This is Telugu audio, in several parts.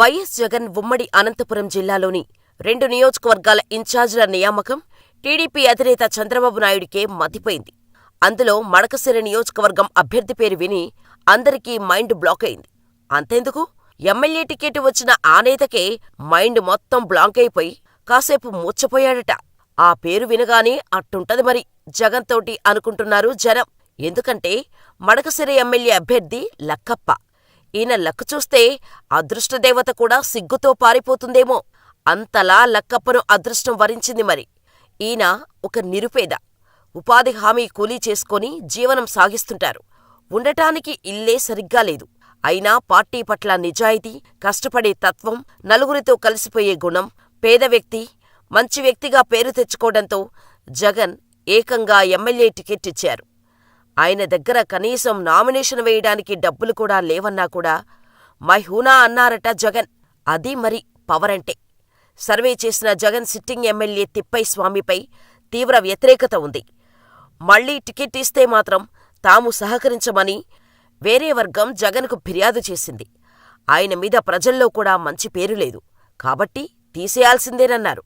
వైఎస్ జగన్ ఉమ్మడి అనంతపురం జిల్లాలోని రెండు నియోజకవర్గాల ఇన్ఛార్జీల నియామకం టీడీపీ అధినేత చంద్రబాబు నాయుడికే మతిపోయింది. అందులో మడకశిర నియోజకవర్గం అభ్యర్థి పేరు విని అందరికీ మైండ్ బ్లాక్ అయింది. అంతెందుకు ఎమ్మెల్యే టికెట్ వచ్చిన ఆ నేతకే మైండ్ మొత్తం బ్లాంకైపోయి కాసేపు మూర్చపోయాడట ఆ పేరు వినగానే అట్టుంటది మరి జగన్తోటి అనుకుంటున్నారు జనం. ఎందుకంటే మడకసిరి ఎమ్మెల్యే అభ్యర్థి లక్కప్ప. ఈయన లక్ చూస్తే అదృష్టదేవత కూడా సిగ్గుతో పారిపోతుందేమో! అంతలా లక్కప్పను అదృష్టం వరించింది మరి. ఈయన ఒక నిరుపేద. ఉపాధి హామీ కూలీ చేసుకొని జీవనం సాగిస్తుంటారు. ఉండటానికి ఇల్లే సరిగ్గా లేదు. అయినా పార్టీ పట్ల నిజాయితీ, కష్టపడే తత్వం, నలుగురితో కలిసిపోయే గుణం, పేద వ్యక్తి, మంచి వ్యక్తిగా పేరు తెచ్చుకోవడంతో జగన్ ఏకంగా ఎమ్మెల్యే టికెట్ ఇచ్చారు. ఆయన దగ్గర కనీసం నామినేషన్ వేయడానికి డబ్బులు కూడా లేవన్నా కూడా మై హూనా అన్నారట జగన్. అది మరి పవరంటే. సర్వే చేసిన జగన్ సిట్టింగ్ ఎమ్మెల్యే తిప్పై స్వామిపై తీవ్ర వ్యతిరేకత ఉంది. మళ్ళీ టికెట్ ఇస్తే మాత్రం తాము సహకరించమని వేరే వర్గం జగన్కు ఫిర్యాదు చేసింది. ఆయన మీద ప్రజల్లో కూడా మంచి పేరు లేదు. కాబట్టి తీసేయాల్సిందేనన్నారు.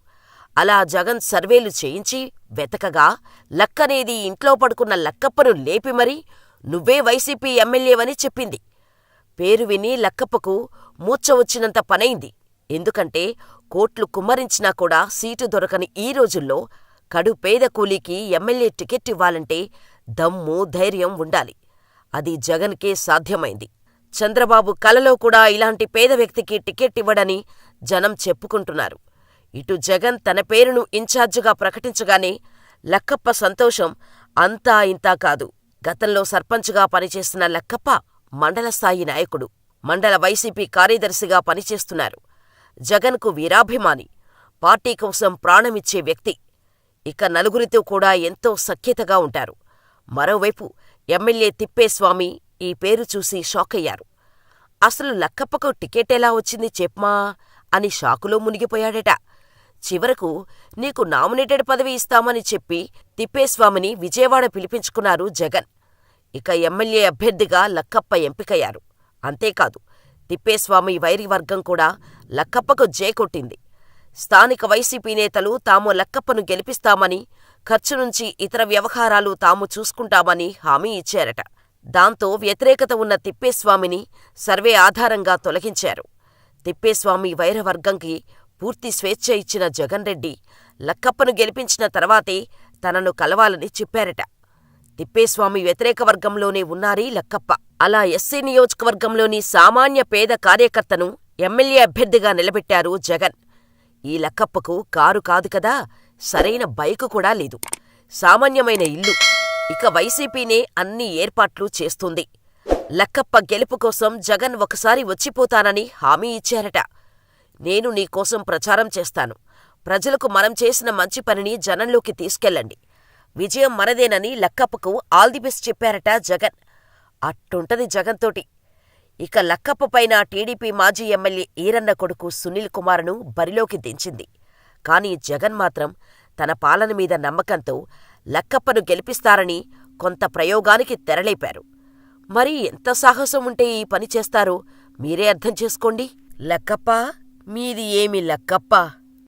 అలా జగన్ సర్వేలు చేయించి వెతకగా లక్కనేది ఇంట్లో పడుకున్న లక్కప్పను లేపి మరీ నువ్వే వైసీపీ ఎమ్మెల్యేవని చెప్పింది. పేరు విని లక్కప్పకు మూర్ఛ వచ్చినంత పనైంది. ఎందుకంటే కోట్లు కుమ్మరించినా కూడా సీటు దొరకని ఈ రోజుల్లో కడు పేద కూలీకి ఎమ్మెల్యే టికెట్ ఇవ్వాలంటే దమ్ము, ధైర్యం ఉండాలి. అది జగన్కే సాధ్యమైంది. చంద్రబాబు కలలో కూడా ఇలాంటి పేద వ్యక్తికి టికెట్ ఇవ్వడని జనం చెప్పుకుంటున్నారు. ఇటు జగన్ తన పేరును ఇన్ఛార్జిగా ప్రకటించగానే లక్కప్ప సంతోషం అంతా ఇంతా కాదు. గతంలో సర్పంచ్గా పనిచేస్తున్న లక్కప్ప మండల స్థాయి నాయకుడు. మండల వైసీపీ కార్యదర్శిగా పనిచేస్తున్నారు. జగన్కు వీరాభిమాని. పార్టీ కోసం ప్రాణమిచ్చే వ్యక్తి. ఇక నలుగురితో కూడా ఎంతో సఖ్యతగా ఉంటారు. మరోవైపు ఎమ్మెల్యే తిప్పేస్వామి ఈ పేరు చూసి షాకయ్యారు. అసలు లక్కప్పకు టికెట్టెలా వచ్చింది చెప్మా అని షాకులో మునిగిపోయాడట. చివరకు నీకు నామినేటెడ్ పదవి ఇస్తామని చెప్పి తిప్పేస్వామిని విజయవాడ పిలిపించుకున్నారు జగన్. ఇక ఎమ్మెల్యే అభ్యర్థిగా లక్కప్ప ఎంపికయ్యారు. అంతేకాదు తిప్పేస్వామి వైరివర్గం కూడా లక్కప్పకు జేకొట్టింది స్థానిక వైసీపీ నేతలు తాము లక్కప్పను గెలిపిస్తామని, ఖర్చు నుంచి ఇతర వ్యవహారాలు తాము చూసుకుంటామని హామీ ఇచ్చారట. దాంతో వ్యతిరేకత ఉన్న తిప్పేస్వామిని సర్వే ఆధారంగా తొలగించారు. తిప్పేస్వామి వైరవర్గంకి పూర్తి స్వేచ్ఛ ఇచ్చిన జగన్ రెడ్డి లక్కప్పను గెలిపించిన తర్వాతే తనను కలవాలని చెప్పారట. తిప్పేస్వామి వ్యతిరేక వర్గంలోనే ఉన్నారీ లక్కప్ప. అలా ఎస్సీ నియోజకవర్గంలోని సామాన్య పేద కార్యకర్తను ఎమ్మెల్యే అభ్యర్థిగా నిలబెట్టారు జగన్. ఈ లక్కప్పకు కారు కాదు కదా, సరైన బైకు కూడా లేదు. సామాన్యమైన ఇల్లు. ఇక వైసీపీనే అన్ని ఏర్పాట్లు చేస్తుంది. లక్కప్ప గెలుపు కోసం జగన్ ఒకసారి వచ్చిపోతానని హామీ ఇచ్చారట. నేను నీకోసం ప్రచారం చేస్తాను. ప్రజలకు మనం చేసిన మంచి పనిని జనంలోకి తీసుకెళ్ళండి. విజయం మనదేనని లక్కప్పకు ఆల్ ది బెస్ట్ చెప్పారట జగన్. అట్టుంటది జగన్తోటి. ఇక లక్కప్ప పైన టీడీపీ మాజీ ఎమ్మెల్యే ఈరన్న కొడుకు సునీల్ కుమార్ను బరిలోకి దించింది. కానీ జగన్ మాత్రం తన పాలన మీద నమ్మకంతో లక్కప్పను గెలిపిస్తారని కొంత ప్రయోగానికి తెరలేపారు. మరి ఎంత సాహసం ఉంటే ఈ పని చేస్తారో మీరే అర్థం చేసుకోండి. లక్కప్ప మీది ఏమి లక్కప్పా?